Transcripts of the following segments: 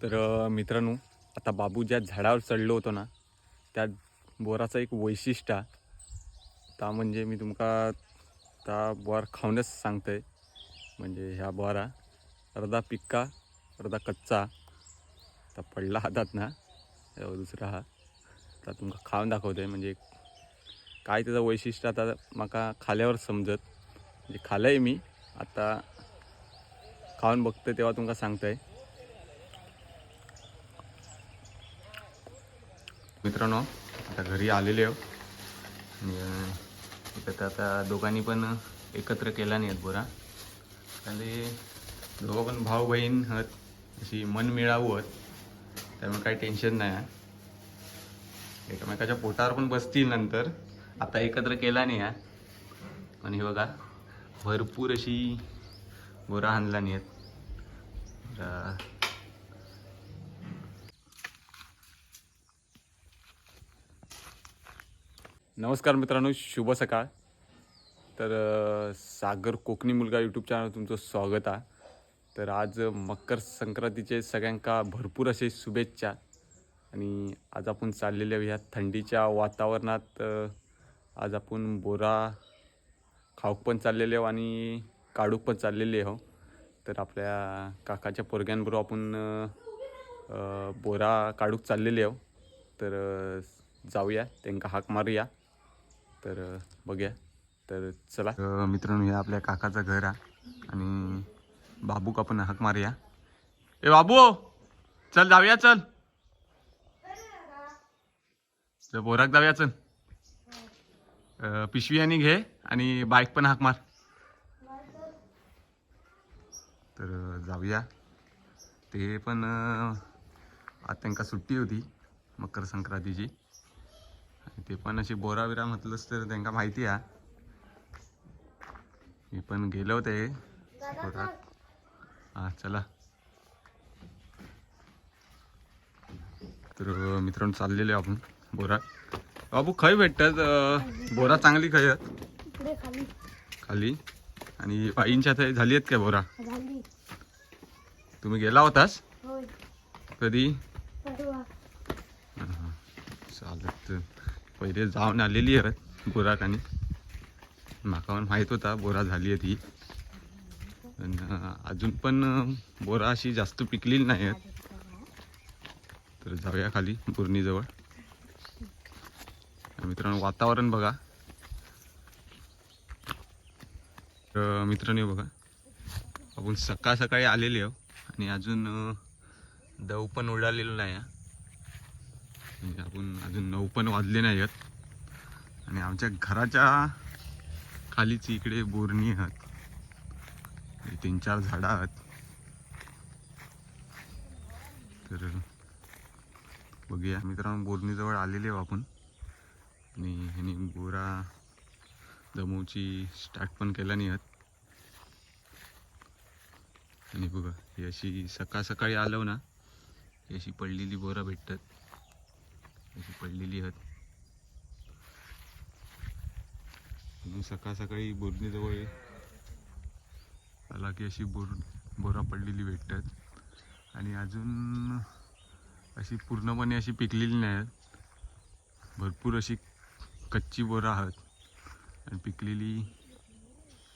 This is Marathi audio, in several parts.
तर मित्रांनो आता बाबू ज्या झाडावर चढलो होतो ना त्या बोराचं एक वैशिष्ट्य ता म्हणजे मी तुमका त्या बोर खाऊनच सांगतंय. म्हणजे ह्या बोरा अर्धा पिक्का अर्धा कच्चा. तर पडला हातात ना दुसरा हा. तर तुमका खाऊन दाखवतोय म्हणजे काय त्याचं वैशिष्ट्य आता माका खाल्यावर समजत. म्हणजे खालंय मी आता खाऊन बघतोय तेव्हा तुमका सांगतोय. मित्रांनो आता घरी आलेले आहो आणि इथं तर आता दोघांनी पण एकत्र केला नाही आहेत बोरा. आणि दोघं पण भाऊ बहीण आहेत अशी मन मिळावू आहेत. त्यामुळे काही टेन्शन नाही आहे. एकमेकाच्या पोटावर पण बसतील नंतर. आता एकत्र केला नाही आहे. पण हे बघा भरपूर अशी बोरा आणला नाही आहेत. नमस्कार मित्रांनो शुभ सकाळ. तर सागर कोकणी मुलगा यूट्यूब चॅनल तुमचं स्वागत आहे. तर आज मकर संक्रांतीचे सगळ्यांका भरपूर असे शुभेच्छा. आणि आज आपण चाललेले ह्या थंडीच्या वातावरणात आज आपण बोरा खाऊक पण चाललेले आहो आणि काढूक पण चाललेले आहो तर आपल्या काकाच्या पोरग्यांबरोबर आपण बोरा काढूक चाललेले आहो तर जाऊया त्यांना हाक मारूया. तर बघूया. तर चला. मित्रांनो हे आपल्या काकाचं घर आहे आणि बाबू का पण हाक मारूया. ए बाबू! चल जाऊया चल. चल, बोराक जाऊया चल. पिशवी आणि घे आणि बाईक पण हाक मार. तर जाऊया. ते पण आता आज त्यांका सुट्टी होती मकर संक्रांतीची. ते पण अशी बोरा बिरा म्हटलंच तर त्यांना माहिती आहे. मी पण गेलो होते. बोरात हा चला. तर मित्रांनो चाललेले आपण बोरात बाबू खय भेटतात बोरा चांगली खय खाली. खाली. आणि बाईंच्या ते झाली आहेत काय बोरा? तुम्ही गेला होतास? कधी? चालत पहिले जाऊन आलेली आहेत बोराकाने माका पण माहीत होता बोरा झाली आहे ती. पण अजून पण बोरा अशी जास्त पिकलेली नाही आहेत. तर जाऊया खाली बुरणीजवळ. मित्रांनो वातावरण बघा. तर मित्रांनो बघा. आपण सकाळ सकाळी आलेले आहो आणि अजून दव पण उडालेलो नाही आहे. म्हणजे आपण अजून नऊ पण वाजले नाही आहेत आणि आमच्या घराच्या खालीच इकडे बोरणी आहेत. तीन चार झाडं आहेत. तर बघूया. मित्रांनो बोरणीजवळ आलेले आहो आपण. आणि ह्यानी बोरा जमूची स्टार्ट पण केला नाही आहेत. आणि बघा ही अशी सकाळ सकाळी आलो ना ही अशी पडलेली बोरा भेटतात. अशी पडलेली आहेत. अजून सकाळ सकाळी बोरणीजवळ आला की अशी बोर बोरा पडलेली भेटतात. आणि अजून अशी पूर्णपणे अशी पिकलेली नाही आहेत. भरपूर अशी कच्ची बोरा आहेत. आणि पिकलेली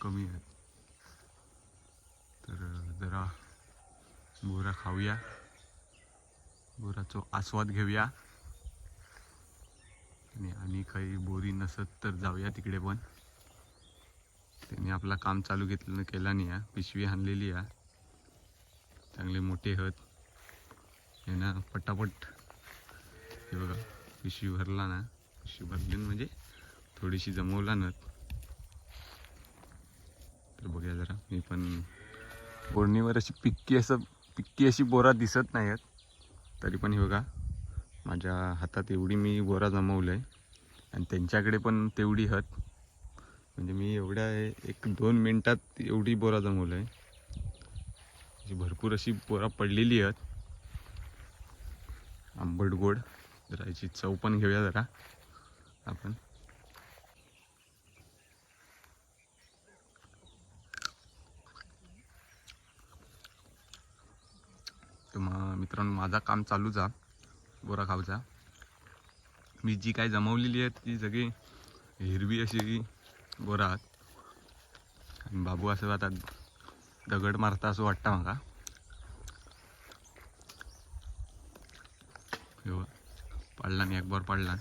कमी आहेत. तर जरा बोरा खाऊया. बोराचा आस्वाद घेऊया. आणि आणि काही बोरी नसत तर जाऊया तिकडे पण. त्यांनी आपला काम चालू घेतलं केला नाही आहे पिशवी आणलेली आहे चांगले मोठे हत. हे ना पटापट हे बघा पिशवी भरला ना. पिशवी भरली म्हणजे थोडीशी जमवला ना. तर बघूया जरा. मी पण बोरणीवर अशी पिक्की असं पिक्की अशी बोरा दिसत नाही आहेत तरी पण हे बघा. माझ्या हातात एवढी मी बोरा जमवलं आहे आणि त्यांच्याकडे पण तेवढी हत म्हणजे मी एवढ्या एक दोन मिनटात एवढी बोरा जमवलं आहे म्हणजे अशी भरपूर अशी बोरा पडलेली आहेत. आंबट गोड. जरा याची चव पण घेऊया जरा आपण. तर मग मित्रांनो माझा काम चालूच आहे. बोरा खावचा मी जी काय जमवलेली आहे ती सगळी हिरवी अशी बोरा आणि बाबू असं आता दगड मारता असं वाटतं म्हाका पडला एक बार पडला.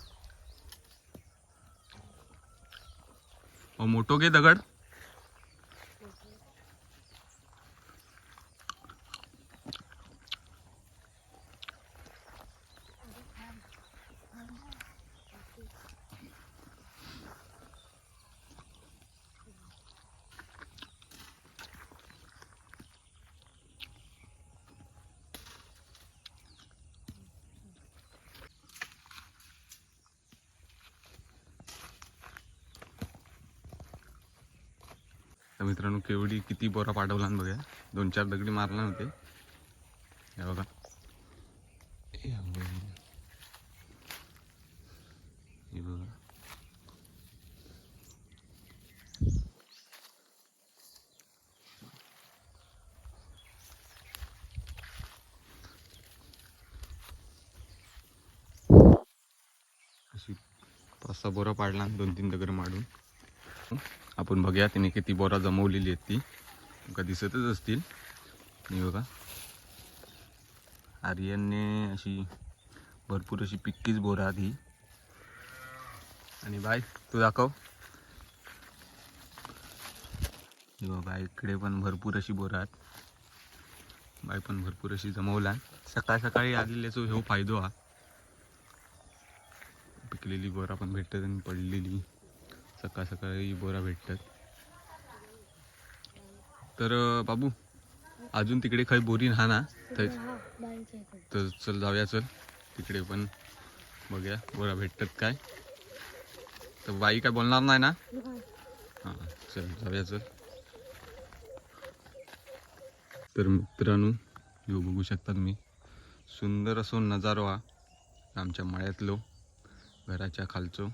मोठो घे दगड. तर किती बोरा पाठवला ना बघा दोन चार दगडी मारला नव्हते बघा. हे बघा. हे बघा. अशी पाच सहा बोरा पाडला दोन तीन दगड मारून. आपण बघूया तिने किती बोरा जमवलेली आहेत ती. तुमका दिसतच असतील. आणि बघा. आर्यनने अशी भरपूर अशी पिक्कीच बोरा आहात ही आणि बाय तू दाखव. हे इकडे पण भरपूर अशी बोरा आहेत. बाय पण भरपूर अशी जमवला सकाळ सकाळी आलेल्याचो ह्यो फायदो हा. पिकलेली बोरा पण भेटतात आणि पडलेली. सकाळ सकाळी बोरा भेटतात. तर बाबू अजून तिकडे काही बोरी हा ना? तर तर चल जाऊया चल. तिकडे पण बघूया बोरा भेटतात काय? तर बाई काय बोलणार नाही ना? हां चल जाऊया चल. तर मित्रांनो यो बघू शकता तुम्ही. सुंदर असो नजारो हा आमच्या मळ्यातलो घराच्या खालचो.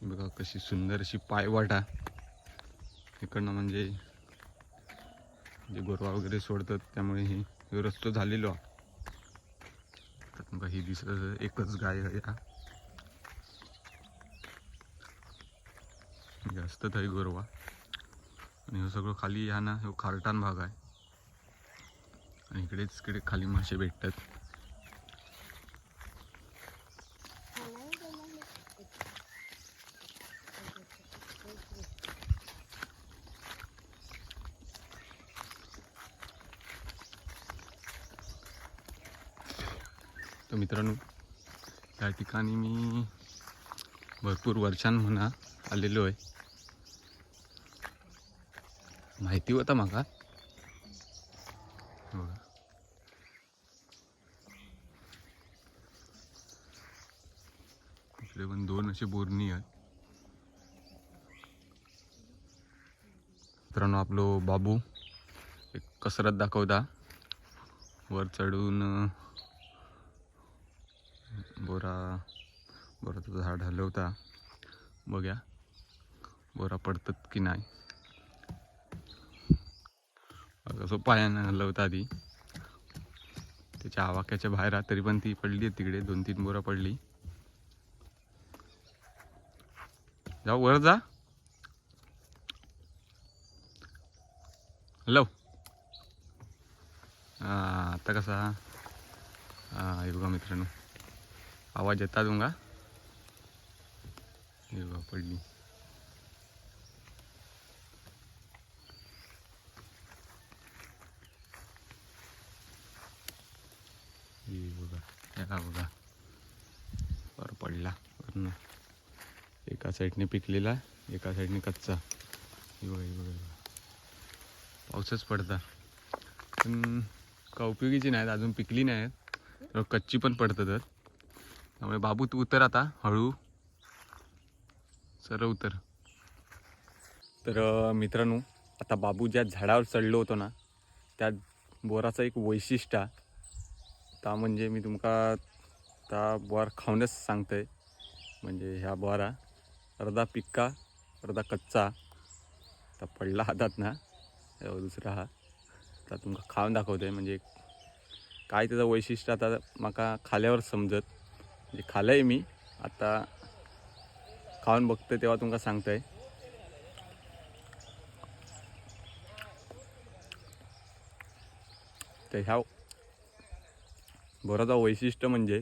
बघा कशी सुंदर अशी पायवाटा. इकडनं म्हणजे जे गोरवा वगैरे सोडतात त्यामुळे हे रस्तो झालेलो. तर तुमका ही दिसत एकच गाय आहे जास्त थंय गोरवा. आणि हे सगळं खाली ह्या ना खारटान भाग आहे. आणि इकडेच इकडे खाली मासे भेटतात. तर मित्रांनो या ठिकाणी मी भरपूर वर्षां म्हणा आलेलो आहे. माहिती होता माका हो. इकडे पण दोन असे बोरणी आहेत. मित्रांनो आपलो बाबू एक कसरत दाखवता. वर चढून बोरा बोराचं झाड हलवता. बघ्या बोरा पडतात की नाही. कसं पायानं हलवता ती त्याच्या आवाक्याच्या बाहेर तरी पण ती पडली आहे तिकडे. दोन तीन बोरा पडली. जाऊ वर जा. हॅलो. आता कसा? युगा हे बघा मित्रांनो. आवाज येता तुमका? हे पडली हे बघा बघा. वर पडला वरनं. एका साईडने पिकलेला एका साईडने कच्चा. हे बघा हे बघा पाऊसच पडता. पण का उपयोगीची नाहीत अजून पिकली नाहीत. कच्ची पण पडतात त्यामुळे बाबू तू उतर आता हळू. सर उतर. तर मित्रांनो आता बाबू ज्या झाडावर चढलो होतो ना त्या बोराचं एक वैशिष्ट्य आहे. ता म्हणजे मी तुमका त्या बोर खाऊनच सांगतोय. म्हणजे ह्या बोरा अर्धा पिक्का अर्धा कच्चा. आता पडला हातात ना दुसरा हा. आता तुमका खाऊन दाखवतोय. म्हणजे काय त्याचं वैशिष्ट्य आता माका खाल्यावर समजत. म्हणजे खालंय मी आता खाऊन बघतो तेव्हा तुमका सांगतंय. तर ह्या बोराचं वैशिष्ट्य म्हणजे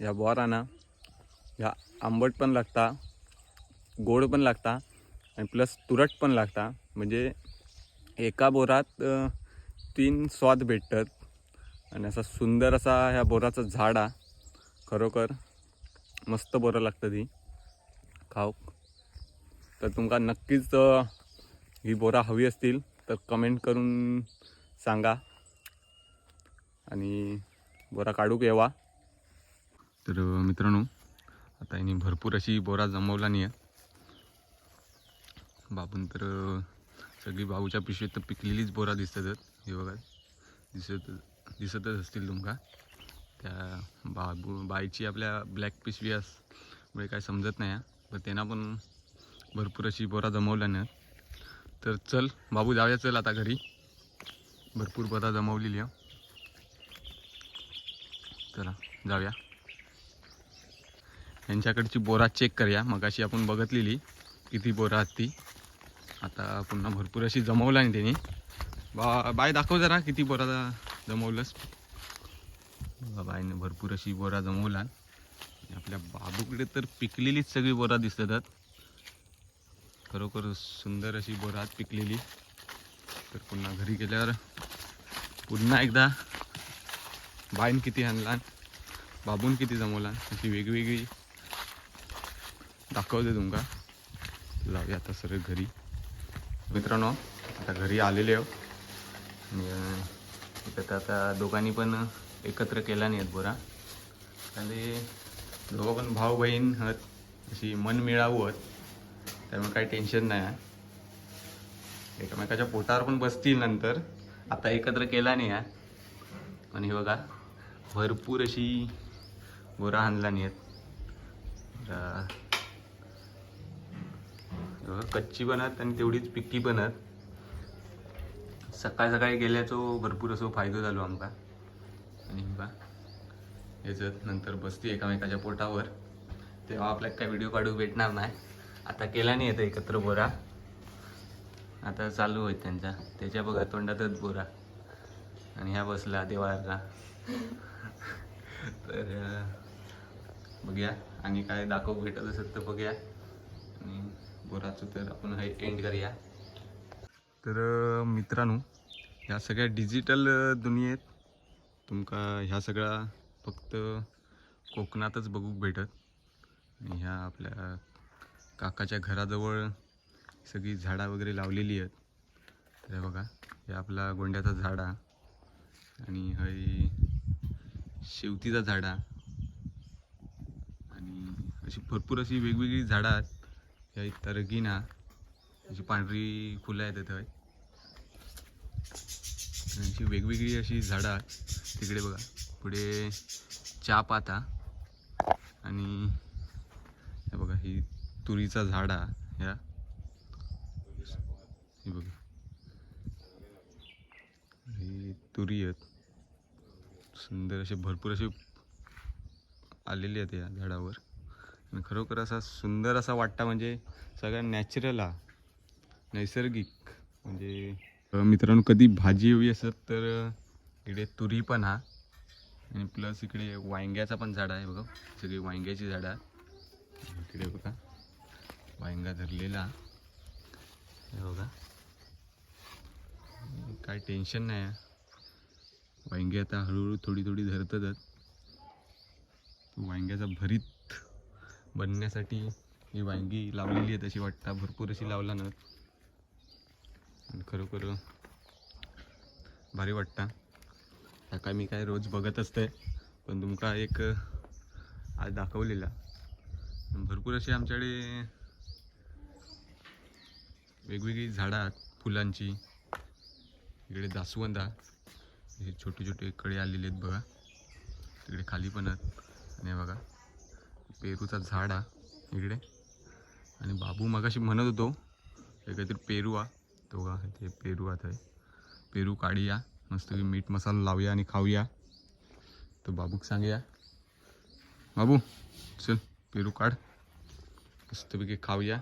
या बोराना ह्या आंबट पण लागता गोड पण लागता आणि प्लस तुरट पण लागता. म्हणजे एका बोरात तीन स्वाद भेटतात. आणि असा सुंदर असा ह्या बोराचं झाड हा खरोखर मस्त बोरं लागतं ती खाऊक तर तुमका नक्कीच ही बोरा हवी असतील तर कमेंट करून सांगा. आणि बोरा काढूक येवा. तर मित्रांनो आता यांनी भरपूर अशी बोरा जमवला नाही आहे. बाबून तर सगळी बाबूच्या पिशवीत तर पिकलेलीच बोरा दिसतात हे बघा दिसत दिसतच असतील तुमका. त्या बाबू बाईची आपल्या ब्लॅक पिशवी असमुळे काय समजत नाही हा. पण त्यांना पण भरपूर अशी बोरा जमवल्या ना तर चल बाबू जाऊया चल आता घरी. भरपूर बोरा जमवलेली आहे चला जाऊया. यांच्याकडची बोरा चेक करूया. मगाशी आपण बघितलेली किती बोरा आहेत ती. आता पुन्हा भरपूर अशी जमवला नाही त्यांनी. बा बाय दाखव जरा किती बोरा जमवलंस. बघा बाईने भरपूर अशी बोरा जमवला आपल्या बाबूकडे तर पिकलेलीच सगळी बोरा दिसतात. खरोखर सुंदर अशी बोरा पिकलेली. तर पुन्हा घरी गेल्यावर पुन्हा एकदा बाईन किती आणला बाबून किती जमवला अशी वेगवेगळी दाखवते तुमका. लावूया आता सर घरी. मित्रांनो आता घरी आलेले आहो तर आता दोघांनी पण एकत्र केला नाही आहेत बोरा. आणि दोघं पण भाऊ बहीण आहेत अशी मन मिळावू आहेत. त्यामुळे काही टेन्शन नाही आहे. एकमेकाच्या पोटावर पण बसतील नंतर. आता एकत्र केला नाही आहे. पण हे बघा भरपूर अशी बोरा आणला नाही आहेत. कच्ची पण आहेत कच्ची बनत आणि तेवढीच पिक्की बनत सकाळ सकाळी गेल्याचो भरपूर असो फायदो झालो आमका. आणि बा याच्यात नंतर बसती एकामेकाच्या पोटावर. तेव्हा आपल्याला काय व्हिडिओ काढू भेटणार नाही. आता केला नाही येतं एकत्र बोरा. आता चालू होत त्यांचा. त्याच्या बघा तोंडातच बोरा. आणि ह्या बसला देवाला. तर बघूया. आणि काय दाखवू भेटत असेल तर बघूया. आणि बोराचं तर आपण हे एंड करूया. तर मित्रांनो ह्या सगळ्या डिजिटल दुनियेत तुमका ह्या सगळ्या फक्त कोकणातच बघूक भेटत. आणि ह्या आपल्या काकाच्या घराजवळ सगळी झाडं वगैरे लावलेली आहेत. तर हे बघा हे आपला गोंड्याचा झाड आणि हय शेवतीचा झाड. आणि अशी भरपूर अशी वेगवेगळी झाडं आहेत. ह्या तरगिना अशी पांढरी फुलं आहेत थंय आणि वेगवेगळी अशी झाडं आहेत. तिकडे बघा. पुढे चहा पाता आणि हे बघा ही तुरीचा झाड आहे. ह्या. हे बघा. ही तुरी आहेत. सुंदर असे भरपूर असे आलेले आहेत या झाडावर. आणि खरोखर असा सुंदर असा वाटता म्हणजे सगळ्या नॅचरल हा. नैसर्गिक. म्हणजे मित्रांनो कधी भाजी हवी असत तर इकडे तुरी पण हा. आणि प्लस इकडे वांग्याचा पण झाड आहे बघा. सगळी वांग्याची झाडं आहे. इकडे बघा. वांगा धरलेला. हे बघा. काय टेन्शन नाही आहे. वांगी आता हळूहळू थोडी थोडी धरतातच वांग्याचा भरीत बनण्यासाठी ही वांगी लावलेली आहे. तशी वाटतं भरपूर अशी लावला ना. आणि खरोखर भारी वाटतं. ह्या काय मी काय रोज बघत असते पण तुमका एक आज दाखवलेला. भरपूर अशी आमच्याकडे वेगवेगळी झाडं आहेत फुलांची. इकडे जास्वंद आहे. हे छोटे छोटे कळे आलेले आहेत बघा. तिकडे खाली पण आहेत. आणि बघा पेरूचा झाड आहे इकडे. आणि बाबू मगाशी म्हणत होतो हे काहीतरी पेरू आहे. तो का ते पेरू आता आहे. पेरू काढूया. मस्त मीठ मसाला लावूया आणि खाऊया. तर बाबूक सांगूया. बाबू चल पेरू काढ. मस्तपैकी खाऊया.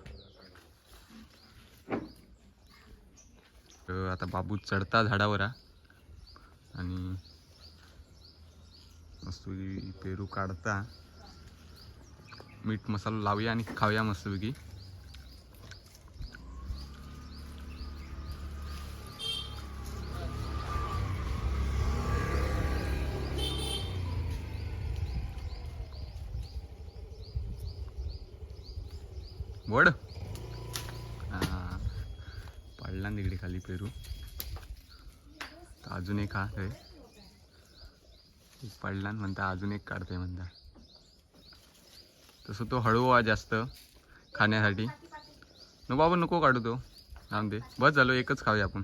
तर आता बाबू चढता झाडावर आणि मस्तपैकी पेरू काढता. मीठ मसाला लावूया आणि खाऊया मस्तपैकी वड हा पडला ना तिकडे खाली पेरू. तर अजून एक हा आहे. पडला म्हणता अजून एक काढते म्हणता. तसं तो हळू आहे जास्त खाण्यासाठी. न बाबा नको काढू तो. राम दे. बस झालो एकच खाऊया आपण.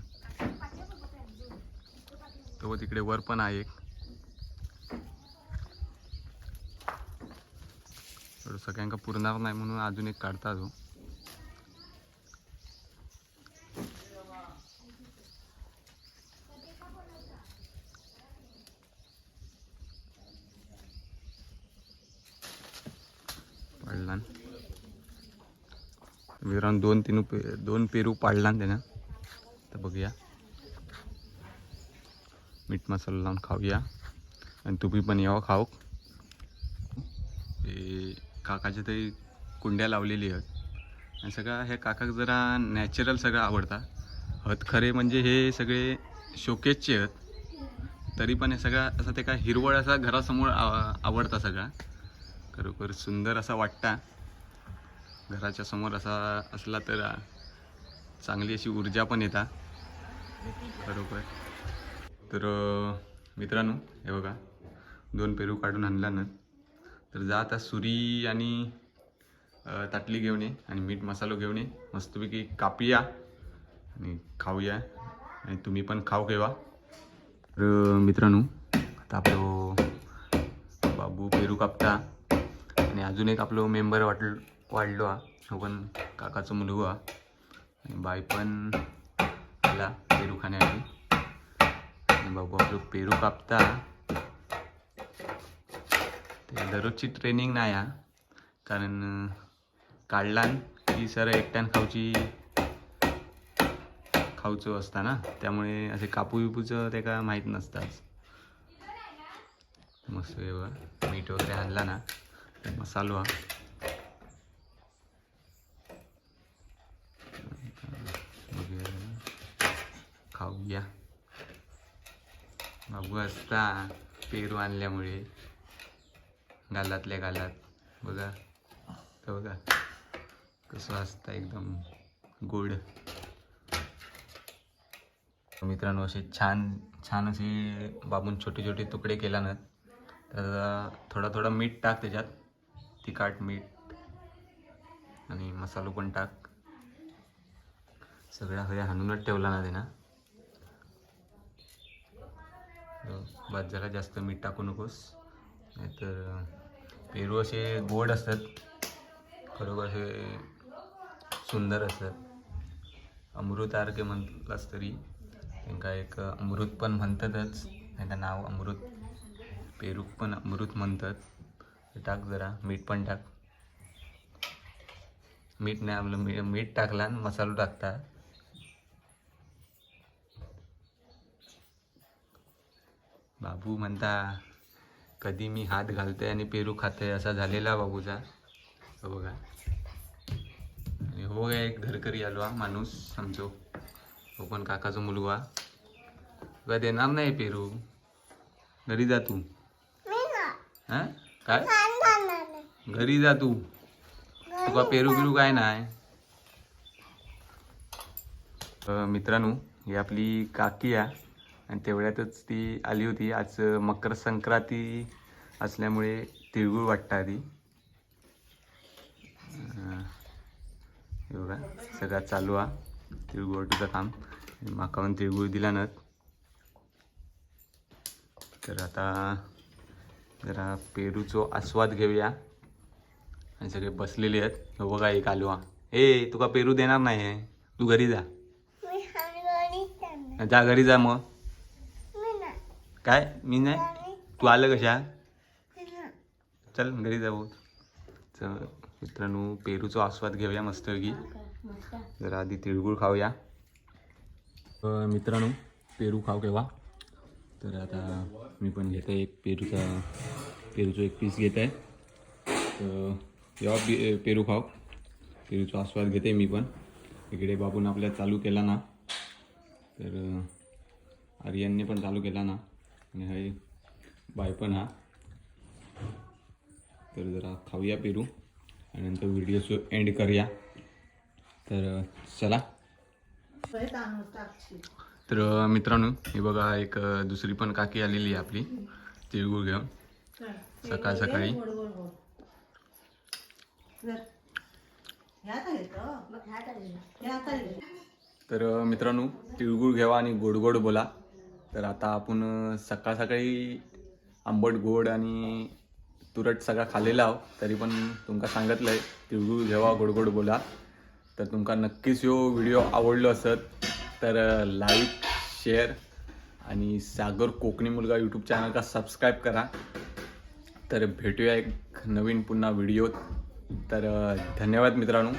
तो तिकडे वर पण आहे एक. सगळ्यांका पुरणार नाही म्हणून अजून एक काढता तो पाडला कारण दोन तीन पे दोन पेरू पाडला त्यानं. तर बघूया. मीठ मसाला लावून खाऊया. आणि तुम्ही पण यावं खाऊ. हे काकाच्या तरी कुंड्या लावलेली आहेत. आणि सगळं हे काकाक जरा नॅचरल सगळं आवडतात. हत खरे म्हणजे हे सगळे शोकेसचे आहेत. तरी पण हे सगळं असं ते काय हिरवळ असा घरासमोर आव- आवडता सगळा. खरोखर सुंदर असा वाटता. घराच्या समोर असा असला तर चांगली अशी ऊर्जा पण येता. खरोखर तर मित्रांनो हे बघा. दोन पेरू काढून आणला ना. तर जा आता सुरी आणि ताटली घेऊन ये आणि मीठ मसालो घेऊन ये. मस्तपैकी कापूया आणि खाऊया. आणि तुम्ही पण खाऊ घेवा तर मित्रांनो आता आपलो बाबू पेरू कापता. आणि अजून एक आपलं मेंबर वाटलं वाढलो हा. हो पण काकाचं मुलगो हा. आणि बाई पण आला पेरू खाण्यासाठी आणि बाबू आपलं पेरू कापता. ते दररोजची ट्रेनिंग नाही हा. कारण काढला काढलान की सर एकट्यान खाऊची खाऊचं असता ना. त्यामुळे असे कापू बिपूचं ते का माहीत नसताच. मस्त मीठ वगैरे आणला ना. मसालो हा बघूया. खाऊया दिसता पेरू आणल्यामुळे. गालातल्या गालात. बघा. तर बघा. कसं असतं एकदम गोड. मित्रांनो असे छान छान असे बाबून छोटे छोटे तुकडे केला ना तर थोडा थोडा मीठ टाक त्याच्यात. तिखट मीठ आणि मसालो पण टाक. सगळा हया हाणूनच ठेवला ना त्यानं. भात जरा जास्त मीठ टाकू नकोस. नाहीतर पेरू असे गोड असतात. खरोखर असे सुंदर असतात. अमृत आरके म्हटलास तरी त्यांना एक अमृत पण म्हणतातच. त्यांना नाव अमृत पेरू पण अमृत म्हणतात. टाक जरा मीठ पण टाक. मीठ नाही आपलं मी मीठ टाकला आणि मसालो टाकतात बाबू म्हणता कधी मी हात घालते आणि पेरू खाते असा झालेला बाबूचा. हो बघा. आणि हो गया एक धरकरी आलो हा माणूस समजो. हो पण काकाचा मुलगा. तुला देणार नाही पेरू. घरी जा तू. काय? घरी जा तू. तुका पेरू बिरू काय नाही. मित्रांनो ही आपली काकी आहे आणि तेवढ्यातच ती आली होती. आज मकर संक्रांती असल्यामुळे तिळगुळ वाटतं आधी. हे बघा सगळं चालू हा तिळगुळ वाटूचं काम. माकावून तिळगुळ दिला ना तर आता जरा पेरूचो आस्वाद घेऊया. आणि सगळे बसलेले आहेत. हो बघा एक आलो हा ए तुका पेरू देणार नाही आहे तू घरी जा. जा घरी जा मग. काय? मी नाही तू आलं कशा चल घरी जाऊ. चल मित्रांनो पेरूचा आस्वाद घेऊया मस्तपैकी. जरा आधी तिळगुळ खाऊया. मित्रांनो पेरू खाऊ केव्हा? तर आता मी पण घेतो एक पेरूचा पेरूचं एक पीस घेत. आहे तर जेव्हा पी पेरू खाऊ. पेरूचा आस्वाद घेते मी पण. इकडे बाबून आपल्या चालू केला ना. तर आर्यांनी आर्यनने पण चालू केला ना. आणि हे बाय पण हा. तर जरा खाऊया पेरू आणि नंतर व्हिडिओ एंड करूया. तर चला. तर मित्रांनो हे बघा एक दुसरी पण काकी आलेली आहे आपली. तिळगुळ घेऊन. सकाळ सकाळी. तर मित्रांनो तिळगुळ घ्यावा आणि गोड गोड बोला. तर आता आपण सकाळ सकाळी आंबट गोड आणि तुरट सगळा खाल्लेला आहो तरी पण तुमका सांगितलंय तिळगुळ घेवा गोड गोड बोला. तर तुमका नक्कीच यो व्हिडिओ आवडलो असत तर लाईक शेअर आणि सागर कोकणी मुलगा यूट्यूब चॅनल का सबस्क्राईब करा. तर भेटूया एक नवीन पुन्हा व्हिडिओत तर धन्यवाद मित्रांनो.